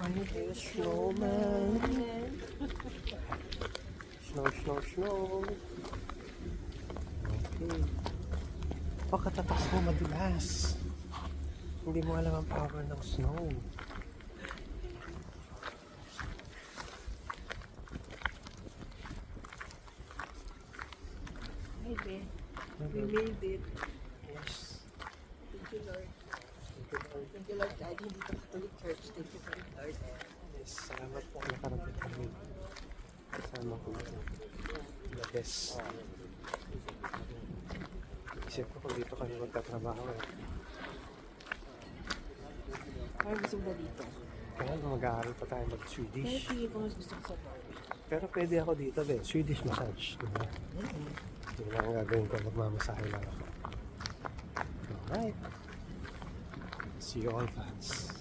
Mine is snowman. Snow, snow, snow. Okay. Pagkatatak mo madulas. Hindi mo alam ang power ng snow. Ben. We made it. Yes. Thank you, Lord. Thank you, Lord. Kahit hindi ka Catholic Church, thank you Lord. Yes, salamat po nakarating kami. Kasama ko the best. Isip ko kung dito kami magtatrabaho eh. Parang gusto mo ba dito? Kaya mag-aaral pa tayo Pero mag-Swedish. tingin ko mas gusto ko sa Norway. Pero pwede ako dito din. Swedish massage. Diba? Hindi na ang gagawin ko. Magmamasahe lang ako. Alright. See all fans.